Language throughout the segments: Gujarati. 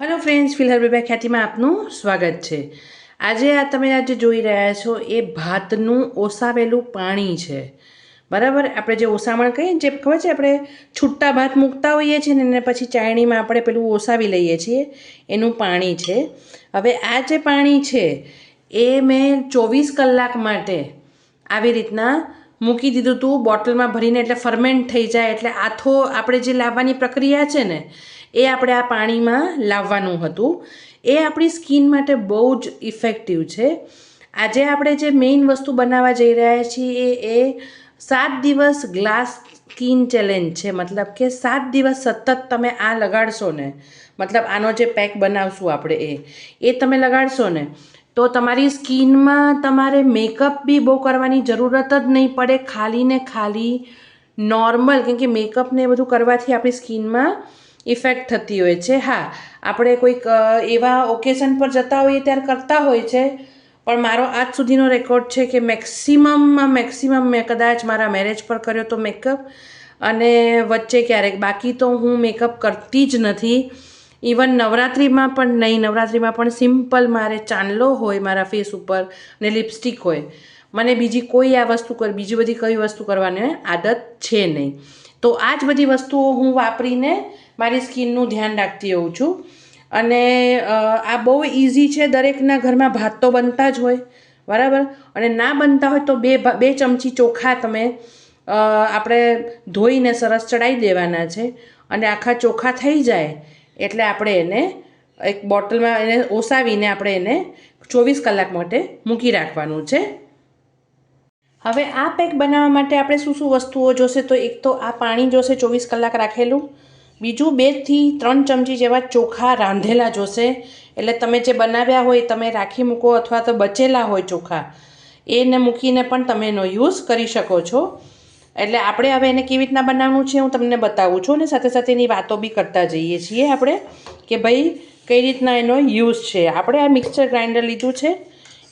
હેલો ફ્રેન્ડ્સ ફિલહાલ બેબા ખ્યાતિમાં આપનું સ્વાગત છે આજે આ તમે આજે જોઈ રહ્યા છો એ ભાતનું ઓસાવેલું પાણી છે બરાબર આપણે જે ઓસામણ કહીએ જે ખબર છે આપણે છૂટા ભાત મૂકતા હોઈએ છીએ ને એને પછી ચાયણીમાં આપણે પેલું ઓસાવી લઈએ છીએ એનું પાણી છે હવે આ જે પાણી છે એ મેં ચોવીસ કલાક માટે આવી રીતના મૂકી દીધું હતું બોટલમાં ભરીને એટલે ફર્મેન્ટ થઈ જાય એટલે આથો આપણે જે લાવવાની પ્રક્રિયા છે ને એ આપણે આ પાણીમાં લાવવાનું હતું. એ આપણી સ્કિન માટે બહુ જ ઇફેક્ટિવ છે. આજે આપણે જે મેઇન વસ્તુ બનાવવા જઈ રહ્યા છીએ એ સાત દિવસ ગ્લાસ સ્કિન ચેલેન્જ છે. મતલબ કે સાત દિવસ સતત તમે આ લગાડશો ને, મતલબ આનો જે પેક બનાવશું આપણે એ એ તમે લગાડશો ને, તો તમારી સ્કિનમાં તમારે મેકઅપ બી બહુ કરવાની જરૂરત જ નહીં પડે. ખાલી ને ખાલી નોર્મલ, કેમ કે મેકઅપ ને એ બધું કરવાથી આપણી સ્કિનમાં ઇફેક્ટ થતી હોય છે. હા, આપણે કોઈક એવા ઓકેશન પર જતા હોઈએ ત્યારે કરતા હોય છે. પણ મારો આજ સુધીનો રેકોર્ડ છે કે મેક્સિમમમાં મેક્સિમમ મેં કદાચ મારા મેરેજ પર કર્યો તો મેકઅપ અને વચ્ચે ક્યારેક, બાકી તો હું મેકઅપ કરતી જ નથી. ઇવન નવરાત્રિમાં પણ નહીં, નવરાત્રિમાં પણ સિમ્પલ મારે ચાંદલો હોય મારા ફેસ ઉપર ને લિપસ્ટિક હોય. મને બીજી કોઈ આ વસ્તુ કર, બીજી બધી કઈ વસ્તુ કરવાની આદત છે નહીં. તો આ જ બધી વસ્તુઓ હું વાપરીને મારી સ્કિનનું ધ્યાન રાખતી હોઉં છું. અને આ બહુ ઇઝી છે, દરેકના ઘરમાં ભાત તો બનતા જ હોય, બરાબર? અને ના બનતા હોય તો બે બે ચમચી ચોખા તમે આપણે ધોઈને સરસ ચડાવી દેવાના છે. અને આખા ચોખા થઈ જાય, એટલે આપણે એને એક બોટલમાં એને ઓસાવીને આપણે એને ચોવીસ કલાક માટે મૂકી રાખવાનું છે. હવે આ પેક બનાવવા માટે આપણે શું શું વસ્તુઓ જોશે તો એક તો આ પાણી જોશે ચોવીસ કલાક રાખેલું બીજું બેથી ત્રણ ચમચી જેવા ચોખા રાંધેલા જોશે. એટલે તમે જે બનાવ્યા હોય તમે રાખી મૂકો અથવા તો બચેલા હોય ચોખા. એને મૂકીને પણ તમે એનો યુઝ કરી શકો છો. એટલે આપણે હવે એને કેવી રીતના બનાવવાનું છે હું તમને બતાવું છું અને સાથે સાથે એની વાતો બી કરતા જઈએ છીએ આપણે કે ભાઈ કઈ રીતના એનો યુઝ છે. આપણે આ મિક્સર ગ્રાઇન્ડર લીધું છે.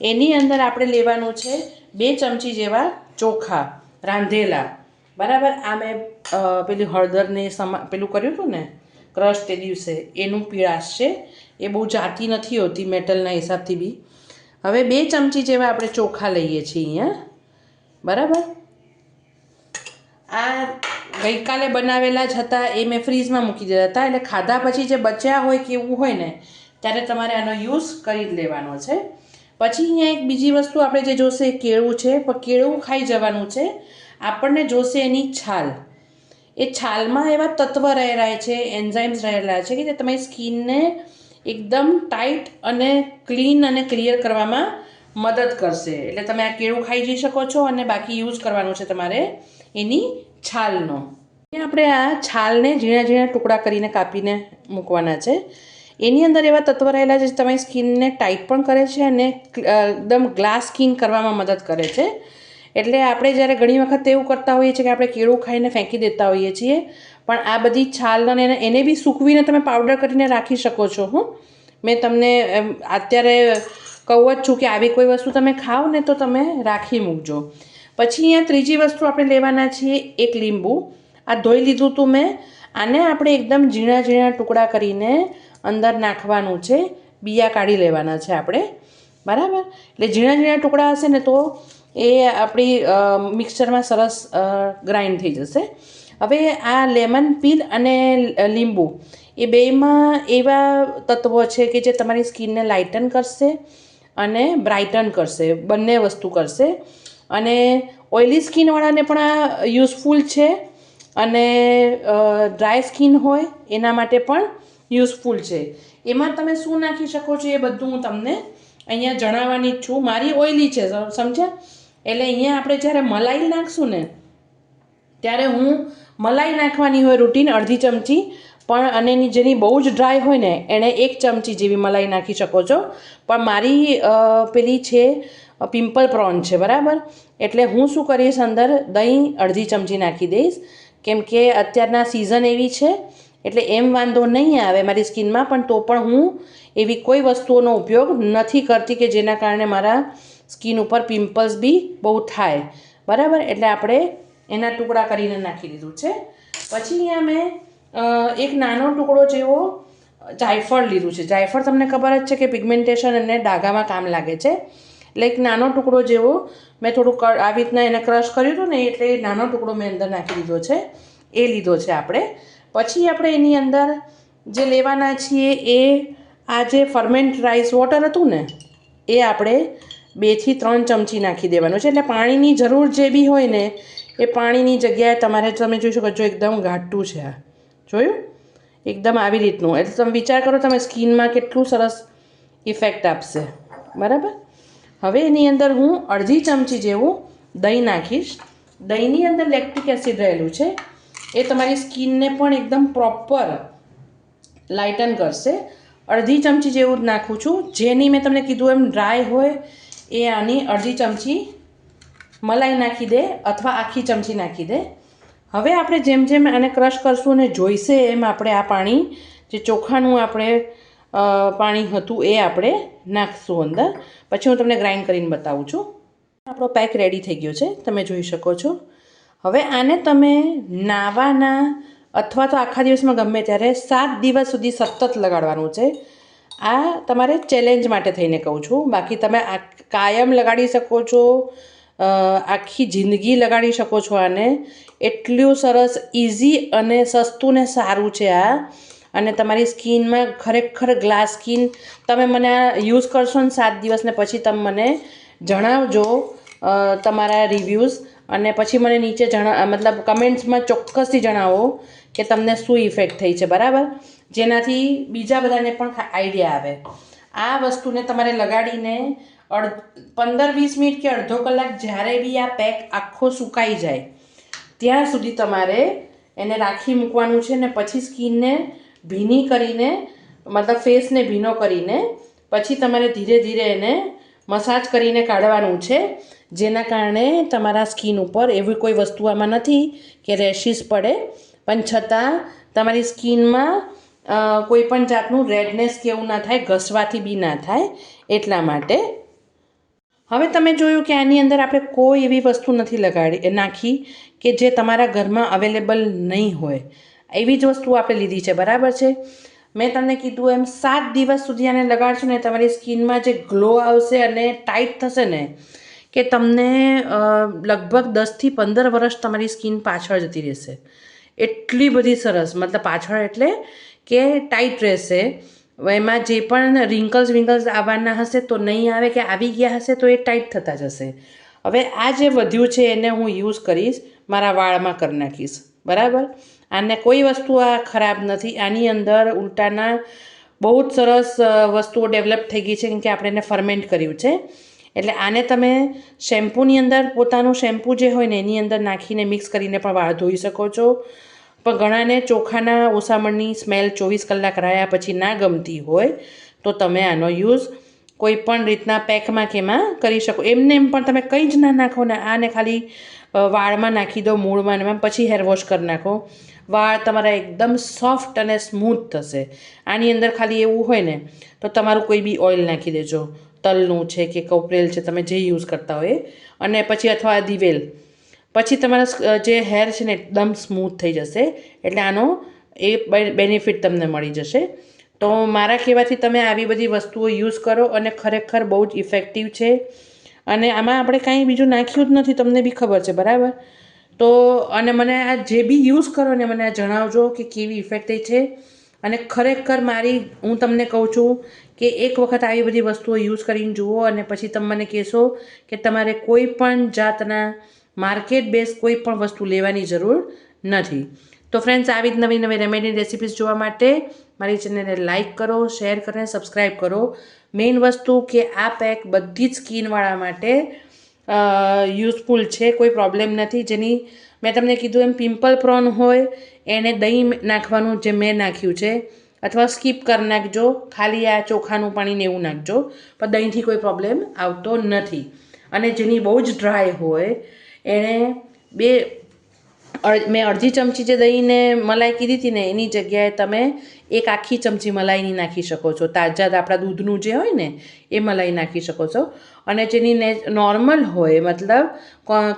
એની અંદર આપણે લેવાનું છે બે ચમચી જેવા ચોખા રાંધેલા. બરાબર? આ મેં પેલી હળદરને સમા, પેલું કર્યું હતું ને? ક્રશ તે દિવસે. એનું પીળાશ છે એ બહુ જાતી નથી હોતી મેટલના હિસાબથી બી. હવે બે ચમચી જેવા આપણે ચોખા લઈએ છીએ અહીંયા. બરાબર? આ ગઈકાલે બનાવેલા જ હતા. એ મેં ફ્રીઝમાં મૂકી દીધા હતા. એટલે ખાધા પછી જે બચ્યા હોય કે એવું હોય ને, ત્યારે તમારે આનો યુઝ કરી જ લેવાનો છે. પછી અહીંયા એક બીજી વસ્તુ આપણે જે જોશે, કેળું છે. પણ કેળું ખાઈ જવાનું છે. આપણને જોશે એની છાલ. એ છાલમાં એવા તત્વ રહેલા છે, એન્ઝાઇમ્સ રહેલા છે કે જે તમારી સ્કિનને એકદમ ટાઈટ અને ક્લીન અને ક્લિયર કરવામાં મદદ કરશે. એટલે તમે આ કેળું ખાઈ જઈ શકો છો અને બાકી યુઝ કરવાનું છે તમારે એની છાલનો. આપણે આ છાલને ઝીણા ઝીણા ટુકડા કરીને કાપીને મૂકવાના છે. એની અંદર એવા તત્વ રહેલા છે તમારી સ્કિનને ટાઈટ પણ કરે છે અને એકદમ ગ્લાસ સ્કિન કરવામાં મદદ કરે છે. એટલે આપણે જ્યારે ઘણી વખત એવું કરતા હોઈએ છીએ કે આપણે કેળું ખાઈને ફેંકી દેતા હોઈએ છીએ, પણ આ બધી છાલ અને એને- બી સૂકવીને તમે પાવડર કરીને રાખી શકો છો, હું. મેં તમને અત્યારે કહું જ છું કે આવી કોઈ વસ્તુ તમે ખાઓ ને તો તમે રાખી મૂકજો. પછી અહીંયા ત્રીજી વસ્તુ આપણે લેવાના છીએ, એક લીંબુ. આ ધોઈ લીધું હતું મેં, આને આપણે એકદમ ઝીણા ઝીણા ટુકડા કરીને અંદર નાખવાનું છે, બિયા કાઢી લેવાના છે આપણે. બરાબર? એટલે ઝીણા ઝીણા ટુકડા હશે ને તો એ આપણી મિક્સરમાં સરસ ગ્રાઇન્ડ થઈ જશે. હવે આ લેમન પીલ અને લીંબુ, એ બેમાં એવા તત્વો છે કે જે તમારી સ્કિનને લાઇટન કરશે અને બ્રાઇટન કરશે, બંને વસ્તુ કરશે. અને ઓઇલી સ્કિનવાળાને પણ આ યુઝફુલ છે અને ડ્રાય સ્કિન હોય એના માટે પણ યુઝફુલ છે. એમાં તમે શું નાખી શકો છો એ બધું હું તમને અહીંયા જણાવવાની જ છું. મારી ઓઇલી છે સમજ્યા? એટલે અહીંયા આપણે જ્યારે મલાઈ નાખશું ને, ત્યારે હું મલાઈ નાખવાની હોય રૂટીન અડધી ચમચી, પણ અને એની જેની બહુ જ ડ્રાય હોય ને એણે એક ચમચી જેવી મલાઈ નાખી શકો છો. પણ મારી પેલી છે પિમ્પલ પ્રોન છે, બરાબર? એટલે હું શું કરીશ અંદર? દહીં અડધી ચમચી નાખી દઈશ. કેમ કે અત્યારના સિઝન એવી છે, એટલે એમ વાંધો નહીં આવે મારી સ્કિનમાં પણ તો પણ હું એવી કોઈ વસ્તુઓનો ઉપયોગ નથી કરતી કે જેના કારણે મારા સ્કિન ઉપર પિમ્પલ્સ બી બહુ થાય. બરાબર? એટલે આપણે એના ટુકડા કરીને નાખી દીધું છે. પછી અહીંયા મેં એક નાનો ટુકડો જેવો જાયફળ લીધું છે. જાયફળ તમને ખબર જ છે કે પિગમેન્ટેશન અને ડાઘામાં કામ લાગે છે. એટલે એક નાનો ટુકડો જેવો મેં થોડું આવી રીતના એને ક્રશ કર્યું હતું ને એટલે નાનો ટુકડો મેં અંદર નાખી દીધો છે. એ લીધો છે આપણે. પછી આપણે એની અંદર જે લેવાના છીએ એ, આ જે ફર્મેન્ટ રાઈસ વોટર હતું ને, એ આપણે બેથી ત્રણ ચમચી નાખી દેવાનું છે. એટલે પાણીની જરૂર જે બી હોય ને, એ પાણીની જગ્યાએ તમારે તમે જોઈ શકો છો એકદમ ઘાટું છે આ. જોયું? એકદમ આવી રીતનું. એટલે તમે વિચાર કરો તમે સ્કિનમાં કેટલું સરસ ઇફેક્ટ આપશે. બરાબર? હવે એની અંદર હું અડધી ચમચી જેવું દહીં નાખીશ. દહીંની અંદર લેક્ટિક એસિડ રહેલું છે. એ તમારી સ્કિનને પણ એકદમ પ્રોપર લાઇટન કરશે. અડધી ચમચી જેવું જ નાખું છું. જેની મેં તમને કીધું એમ ડ્રાય હોય એ આની અડધી ચમચી મલાઈ નાખી દે અથવા આખી ચમચી નાખી દે. હવે આપણે જેમ જેમ આને ક્રશ કરશું અને જોઈશે એમ આપણે આ પાણી, જે ચોખાનું આપણે પાણી હતું એ આપણે નાખશું અંદર. પછી હું તમને ગ્રાઇન્ડ કરીને બતાવું છું. આપણો પેક રેડી થઈ ગયો છે. તમે જોઈ શકો છો. હવે આને તમે નાવાના અથવા તો આખા દિવસમાં ગમે ત્યારે સાત દિવસ સુધી સતત લગાડવાનું છે. આ તમારે ચેલેન્જ માટે થઈને કહું છું. બાકી તમે આ કાયમ લગાડી શકો છો આખી જિંદગી લગાડી શકો છો આને. એટલું સરસ ઇઝી અને સસ્તું ને સારું છે આ. અને તમારી સ્કિનમાં ખરેખર ગ્લાસ સ્કિન તમે મને આ યુઝ કરશો ને સાત દિવસને પછી તમે મને જણાવજો તમારા રિવ્યૂઝ અને પછી મને નીચે જણા, મતલબ કમેન્ટ્સમાં ચોક્કસથી જણાવો કે તમને શું ઇફેક્ટ થઈ છે, બરાબર? જેનાથી બીજા બધાને પણ આઈડિયા આવે. આ વસ્તુને તમારે લગાડીને અડ પંદર વીસ મિનિટ કે અડધો કલાક જ્યારે બી આ પેક આખો સુકાઈ જાય, ત્યાં સુધી તમારે એને રાખી મૂકવાનું છે ને પછી સ્કિનને ભીની કરીને, મતલબ ફેસને ભીનો કરીને, પછી તમારે ધીરે ધીરે એને મસાજ કરીને કાઢવાનું છે, જેના કારણે તમારા સ્કિન ઉપર એવી કોઈ વસ્તુ આમાં નથી કે રેશિસ પડે. પણ છતાં તમારી સ્કિનમાં કોઈ પણ જાતનું રેડનેસ કે એવું ના થાય, ઘસવાથી બી ના થાય, એટલા માટે. હવે તમે જોયું કે આની અંદર આપણે કોઈ એવી વસ્તુ નથી લગાડી નાખી કે જે તમારા ઘરમાં અવેલેબલ નહીં હોય. એવી જ વસ્તુ આપણે લીધી છે, બરાબર છે? મેં તમને કીધું એમ, સાત દિવસ સુધી આને લગાડશો ને તમારી સ્કિનમાં જે ગ્લો આવશે અને ટાઈટ થશે ને, કે તમને લગભગ દસથી પંદર વર્ષ તમારી સ્કિન પાછળ જતી રહેશે. એટલી બધી સરસ. મતલબ પાછળ એટલે કે ટાઈટ રહેશે. એમાં જે પણ રિંકલ્સ વિંકલ્સ આવવાના હશે તો નહીં આવે કે આવી ગયા હશે તો એ ટાઈટ થતા જશે. હવે આ જે વધ્યું છે એને હું યુઝ કરીશ, મારા વાળમાં કરી નાખીશ. બરાબર? આને કોઈ વસ્તુ આ ખરાબ નથી. આની અંદર ઉલટાના બહુ જ સરસ વસ્તુઓ ડેવલપ થઈ ગઈ છે, કેમ કે આપણે એને ફર્મેન્ટ કર્યું છે. એટલે આને તમે શેમ્પૂની અંદર પોતાનું શેમ્પૂ જે હોય ને એની અંદર નાખીને મિક્સ કરીને પણ વાળ ધોઈ શકો છો. પણ ઘણાને ચોખાના ઓસામણની સ્મેલ ચોવીસ કલાક રહ્યા પછી ના ગમતી હોય, તો તમે આનો યુઝ કોઈ પણ રીતના પેકમાં કે એમાં કરી શકો. એમને એમ પણ તમે કંઈ જ ના નાખો ને આને ખાલી વાળમાં નાખી દો મૂળમાં એમાં પછી હેર વોશ કરી નાખો. વાળ તમારા એકદમ સોફ્ટ અને સ્મૂથ થશે. આની અંદર ખાલી એવું હોય ને, તો તમારું કોઈ બી ઓઇલ નાખી દેજો. તલનું છે કે કોપરેલ છે તમે જે યુઝ કરતા હોય અને પછી અથવા દિવેલ. પછી તમારા જે હેર છે ને એકદમ સ્મૂથ થઈ જશે. એટલે આનો એ બેનિફિટ તમને મળી જશે. તો મારા કહેવાથી તમે આવી બધી વસ્તુઓ યુઝ કરો અને ખરેખર બહુ જ ઇફેક્ટિવ છે. અને આમાં આપણે કાંઈ બીજું નાખ્યું જ નથી, તમને બી ખબર છે, બરાબર? તો, અને મને આ જે બી યુઝ કરો ને મને આ જણાવજો કે કેવી ઇફેક્ટ થઈ છે. અને ખરેખર મારી, હું તમને કહું છું કે એક વખત આવી બધી વસ્તુઓ યુઝ કરીને જુઓ અને પછી તમે મને કહેશો કે તમારે કોઈ પણ જાતના માર્કેટ બેઝ કોઈ પણ વસ્તુ લેવાની જરૂર નથી. તો ફ્રેન્ડ્સ આવી જ નવી નવી રેમેડી રેસિપીઝ જોવા માટે મારી ચેનલને લાઇક કરો શેર કરો સબસ્ક્રાઈબ કરો. મેઇન વસ્તુ કે આ પેક બધી જ સ્કિનવાળા માટે યુઝફુલ છે, કોઈ પ્રોબ્લેમ નથી. જેની મેં તમને કીધું એમ પિમ્પલ પ્રોન હોય, એને દહીં નાખવાનું જે મેં નાખ્યું છે, અથવા સ્કીપ કરી નાખજો. ખાલી આ ચોખાનું પાણી ને એવું નાખજો. પણ દહીંથી કોઈ પ્રોબ્લેમ આવતો નથી. અને જેની બહુ જ ડ્રાય હોય એણે બે મેં અડધી ચમચી જે દહીંને મલાઈ કીધી હતી ને, એની જગ્યાએ તમે એક આખી ચમચી મલાઈની નાખી શકો છો. તાજા આપણા દૂધનું જે હોય ને, એ મલાઈ નાખી શકો છો. અને જેની નોર્મલ હોય, મતલબ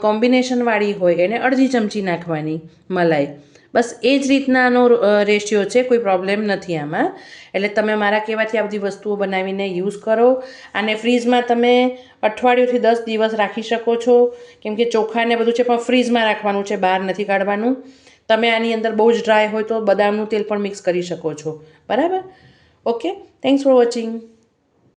કોમ્બિનેશનવાળી હોય, એને અડધી ચમચી નાખવાની મલાઈ. બસ એ જ રીતનાનો રેશિયો છે, કોઈ પ્રોબ્લેમ નથી આમાં. એટલે તમે મારા કહેવાથી આ બધી વસ્તુઓ બનાવીને યુઝ કરો. અને ફ્રીઝમાં તમે અઠવાડિયુંથી દસ દિવસ રાખી શકો છો. કેમ કે ચોખાને બધું છે, પણ ફ્રીઝમાં રાખવાનું છે, બહાર નથી કાઢવાનું. તમે આની અંદર બહુ જ ડ્રાય હોય તો બદામનું તેલ પણ મિક્સ કરી શકો છો. બરાબર? Okay thanks for watching